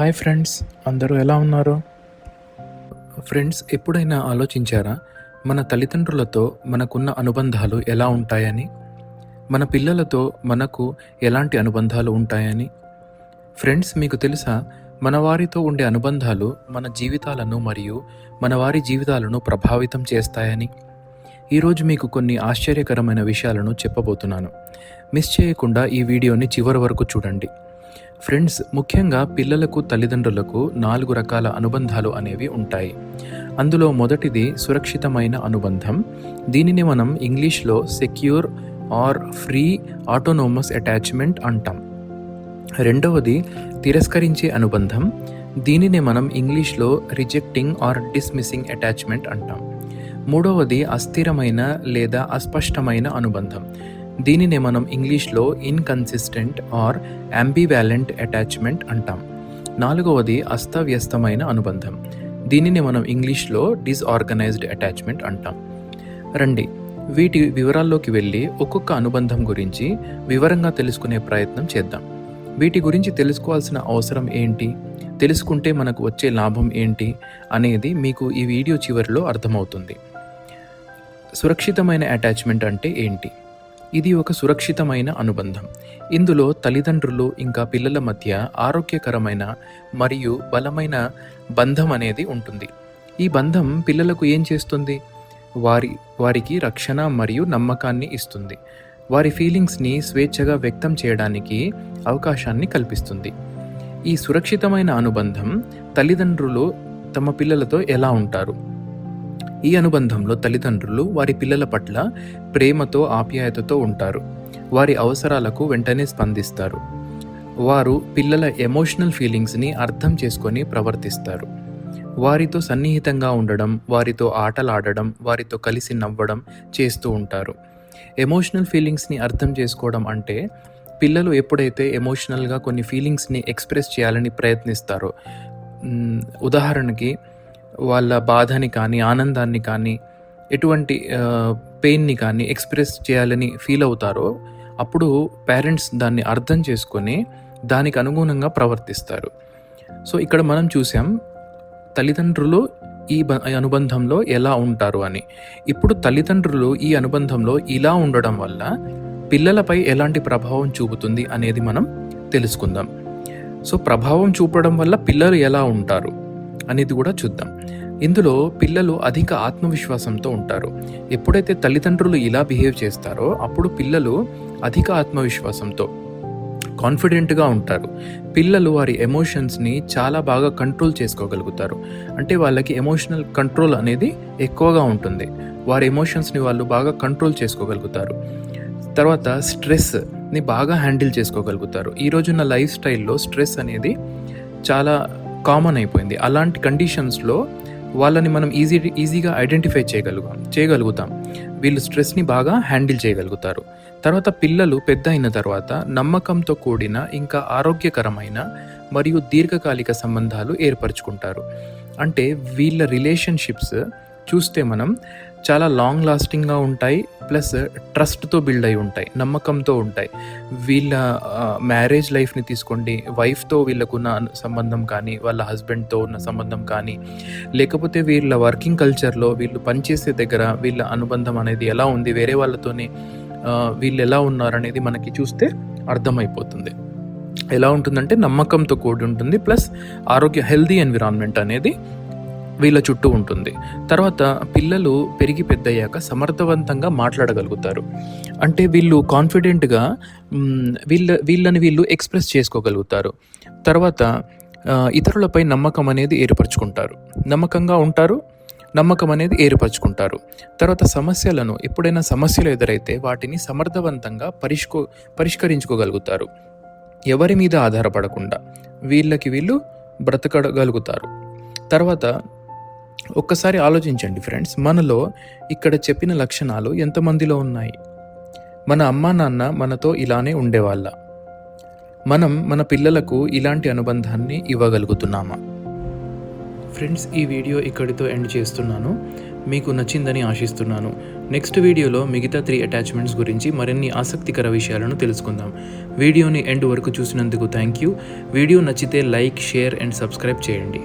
Hi friends అందరూ ఎలా ఉన్నారు? ఫ్రెండ్స్ ఎప్పుడైనా ఆలోచించారా మన తల్లిదండ్రులతో మనకున్న అనుబంధాలు ఎలా ఉంటాయని? మన పిల్లలతో మనకు ఎలాంటి అనుబంధాలు ఉంటాయని? ఫ్రెండ్స్ మీకు తెలుసా మన వారితో ఉండే అనుబంధాలు మన జీవితాలను మరియు మన వారి జీవితాలను ప్రభావితం చేస్తాయని. ఈరోజు మీకు కొన్ని ఆశ్చర్యకరమైన విషయాలను చెప్పబోతున్నాను. మిస్ చేయకుండా ఈ వీడియోని చివరి వరకు చూడండి. ఫ్రెండ్స్ ముఖ్యంగా పిల్లలకు తల్లిదండ్రులకు నాలుగు రకాల అనుబంధాలు అనేవి ఉంటాయి. అందులో మొదటిది సురక్షితమైన అనుబంధం. దీనిని మనం ఇంగ్లీష్లో secure or free autonomous attachment అంటాం. రెండవది తిరస్కరించే అనుబంధం. దీనిని మనం ఇంగ్లీష్లో రిజెక్టింగ్ ఆర్ డిస్మిస్సింగ్ అటాచ్మెంట్ అంటాం. మూడవది అస్థిరమైన లేదా అస్పష్టమైన అనుబంధం. దీనిని మనం ఇంగ్లీష్లో ఇన్కన్సిస్టెంట్ ఆర్ అంబివాలెంట్ అటాచ్మెంట్ అంటాం. నాలుగవది అస్తవ్యస్తమైన అనుబంధం. దీనిని మనం ఇంగ్లీష్లో డిస్ఆర్గనైజ్డ్ అటాచ్మెంట్ అంటాం. రండి వీటి వివరాల్లోకి వెళ్ళి ఒక్కొక్క అనుబంధం గురించి వివరంగా తెలుసుకునే ప్రయత్నం చేద్దాం. వీటి గురించి తెలుసుకోవాల్సిన అవసరం ఏంటి? తెలుసుకుంటే మనకు వచ్చే లాభం ఏంటి? అనేది మీకు ఈ వీడియో చివరిలో అర్థమవుతుంది. సురక్షితమైన అటాచ్మెంట్ అంటే ఏంటి? ఇది ఒక సురక్షితమైన అనుబంధం. ఇందులో తల్లిదండ్రులు ఇంకా పిల్లల మధ్య ఆరోగ్యకరమైన మరియు బలమైన బంధం అనేది ఉంటుంది. ఈ బంధం పిల్లలకు ఏం చేస్తుంది? వారి వారికి రక్షణ మరియు నమ్మకాన్ని ఇస్తుంది. వారి ఫీలింగ్స్ని స్వేచ్ఛగా వ్యక్తం చేయడానికి అవకాశాన్ని కల్పిస్తుంది. ఈ సురక్షితమైన అనుబంధం తల్లిదండ్రులు తమ పిల్లలతో ఎలా ఉంటారు? ఈ అనుబంధంలో తల్లిదండ్రులు వారి పిల్లల పట్ల ప్రేమతో ఆప్యాయతతో ఉంటారు. వారి అవసరాలకు వెంటనే స్పందిస్తారు. వారు పిల్లల ఎమోషనల్ ఫీలింగ్స్ని అర్థం చేసుకొని ప్రవర్తిస్తారు. వారితో సన్నిహితంగా ఉండడం వారితో ఆటలాడడం వారితో కలిసి నవ్వడం చేస్తూ ఉంటారు. ఎమోషనల్ ఫీలింగ్స్ని అర్థం చేసుకోవడం అంటే పిల్లలు ఎప్పుడైతే ఎమోషనల్గా కొన్ని ఫీలింగ్స్ని ఎక్స్ప్రెస్ చేయాలని ప్రయత్నిస్తారో ఉదాహరణకి వాళ్ళ బాధని కానీ ఆనందాన్ని కానీ ఎటువంటి పెయిన్ని కానీ ఎక్స్ప్రెస్ చేయాలని ఫీల్ అవుతారో అప్పుడు పేరెంట్స్ దాన్ని అర్థం చేసుకొని దానికి అనుగుణంగా ప్రవర్తిస్తారు. సో ఇక్కడ మనం చూసాం తల్లిదండ్రులు ఈ బ- అనుబంధంలో ఎలా ఉంటారు అని. ఇప్పుడు తల్లిదండ్రులు ఈ అనుబంధంలో ఇలా ఉండడం వల్ల పిల్లలపై ఎలాంటి ప్రభావం చూపుతుంది అనేది మనం తెలుసుకుందాం. సో ప్రభావం చూపడం వల్ల పిల్లలు ఎలా ఉంటారు? అనేది కూడా చూద్దాం. ఇందులో పిల్లలు అధిక ఆత్మవిశ్వాసంతో ఉంటారు. ఎప్పుడైతే తల్లిదండ్రులు ఇలా బిహేవ్ చేస్తారో అప్పుడు పిల్లలు అధిక ఆత్మవిశ్వాసంతో కాన్ఫిడెంట్గా ఉంటారు. పిల్లలు వారి ఎమోషన్స్ని చాలా బాగా కంట్రోల్ చేసుకోగలుగుతారు. అంటే వాళ్ళకి ఎమోషనల్ కంట్రోల్ అనేది ఎక్కువగా ఉంటుంది. వారి ఎమోషన్స్ని వాళ్ళు బాగా కంట్రోల్ చేసుకోగలుగుతారు. తర్వాత స్ట్రెస్ని బాగా హ్యాండిల్ చేసుకోగలుగుతారు. ఈ రోజున్న లైఫ్ స్టైల్లో స్ట్రెస్ అనేది చాలా కామన్ అయిపోయింది. అలాంటి కండిషన్స్లో వాళ్ళని మనం ఈజీ ఈజీగా ఐడెంటిఫై చేయగలుగు చేయగలుగుతాం. వీళ్ళు స్ట్రెస్ని బాగా హ్యాండిల్ చేయగలుగుతారు. తర్వాత పిల్లలు పెద్ద అయిన తర్వాత నమ్మకంతో కూడిన ఇంకా ఆరోగ్యకరమైన మరియు దీర్ఘకాలిక సంబంధాలు ఏర్పరచుకుంటారు. అంటే వీళ్ళ రిలేషన్షిప్స్ చూస్తే మనం చాలా లాంగ్ లాస్టింగ్గా ఉంటాయి ప్లస్ ట్రస్ట్తో బిల్డ్ అయి ఉంటాయి నమ్మకంతో ఉంటాయి. వీళ్ళ uh, మ్యారేజ్ లైఫ్ని తీసుకోండి వైఫ్తో వీళ్ళకున్న సంబంధం కానీ వాళ్ళ హస్బెండ్తో ఉన్న సంబంధం కానీ లేకపోతే వీళ్ళ వర్కింగ్ కల్చర్లో వీళ్ళు పనిచేసే దగ్గర వీళ్ళ అనుబంధం అనేది ఎలా ఉంది వేరే వాళ్ళతోని uh, వీళ్ళు ఎలా ఉన్నారనేది మనకి చూస్తే అర్థమైపోతుంది. ఎలా ఉంటుందంటే నమ్మకంతో కూడి ఉంటుంది ప్లస్ ఆరోగ్య హెల్దీ ఎన్విరాన్మెంట్ అనేది వీళ్ళ చుట్టూ ఉంటుంది. తర్వాత పిల్లలు పెరిగి పెద్దయ్యాక సమర్థవంతంగా మాట్లాడగలుగుతారు. అంటే వీళ్ళు కాన్ఫిడెంట్గా వీళ్ళ వీళ్ళని వీళ్ళు ఎక్స్ప్రెస్ చేసుకోగలుగుతారు. తర్వాత ఇతరులపై నమ్మకం అనేది ఏర్పరచుకుంటారు. నమ్మకంగా ఉంటారు నమ్మకం అనేది ఏర్పరచుకుంటారు. తర్వాత సమస్యలను ఎప్పుడైనా సమస్యలు ఎదురైతే వాటిని సమర్థవంతంగా పరిష్కో పరిష్కరించుకోగలుగుతారు. ఎవరి మీద ఆధారపడకుండా వీళ్ళకి వీళ్ళు బ్రతకగలుగుతారు. తర్వాత ఒక్కసారి ఆలోచించండి ఫ్రెండ్స్. మనలో ఇక్కడ చెప్పిన లక్షణాలు ఎంతమందిలో ఉన్నాయి? మన అమ్మా నాన్న మనతో ఇలానే ఉండేవాళ్ళ. మనం మన పిల్లలకు ఇలాంటి అనుబంధాన్ని ఇవ్వగలుగుతున్నామా? ఫ్రెండ్స్ ఈ వీడియో ఇక్కడితో ఎండ్ చేస్తున్నాను. మీకు నచ్చిందని ఆశిస్తున్నాను. నెక్స్ట్ వీడియోలో మిగతా త్రీ అటాచ్మెంట్స్ గురించి మరిన్ని ఆసక్తికర విషయాలను తెలుసుకుందాం. వీడియోని ఎండ్ వరకు చూసినందుకు థ్యాంక్ యూ వీడియో నచ్చితే లైక్ షేర్ అండ్ సబ్స్క్రైబ్ చేయండి.